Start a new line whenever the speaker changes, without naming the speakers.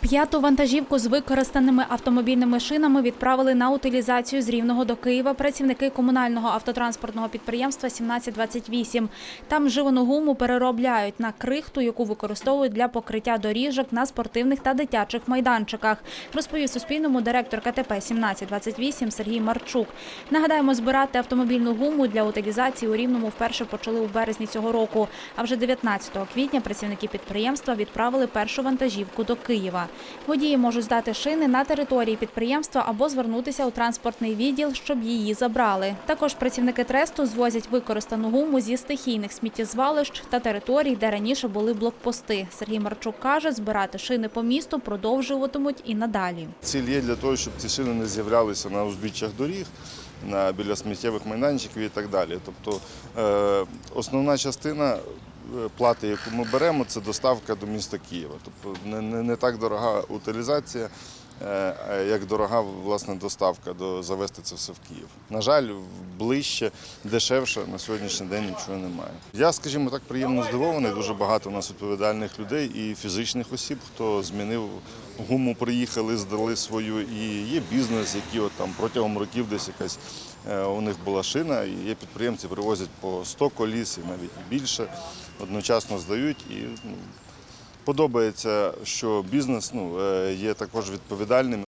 П'яту вантажівку з використаними автомобільними шинами відправили на утилізацію з Рівного до Києва працівники комунального автотранспортного підприємства 1728. Там вживану гуму переробляють на крихту, яку використовують для покриття доріжок на спортивних та дитячих майданчиках, розповів Суспільному директор КТП 1728 Сергій Марчук. Нагадаємо, збирати автомобільну гуму для утилізації у Рівному вперше почали у березні цього року. А вже 19 квітня працівники підприємства відправили першу вантажівку до Києва. Водії можуть здати шини на території підприємства або звернутися у транспортний відділ, щоб її забрали. Також працівники тресту звозять використану гуму зі стихійних сміттєзвалищ та територій, де раніше були блокпости. Сергій Марчук каже, збирати шини по місту продовжуватимуть і надалі.
Ціль є для того, щоб ці шини не з'являлися на узбіччях доріг, на, біля сміттєвих майданчиків і так далі. Тобто е, основна частина плати, яку ми беремо, це доставка до міста Києва. Тобто не, не, не так дорога утилізація, е, як дорога власне доставка до завести це все в Київ. На жаль, ближче, дешевше на сьогоднішній день нічого немає. Я, скажімо так, приємно здивований. Дуже багато у нас відповідальних людей і фізичних осіб, хто змінив гуму, приїхали, здали свою. І є бізнес, які от там протягом років десь якась е, у них була шина, і є підприємці, привозять по 100 коліс і навіть більше, одночасно здають. І ну, подобається, що бізнес ну, е, є також відповідальним.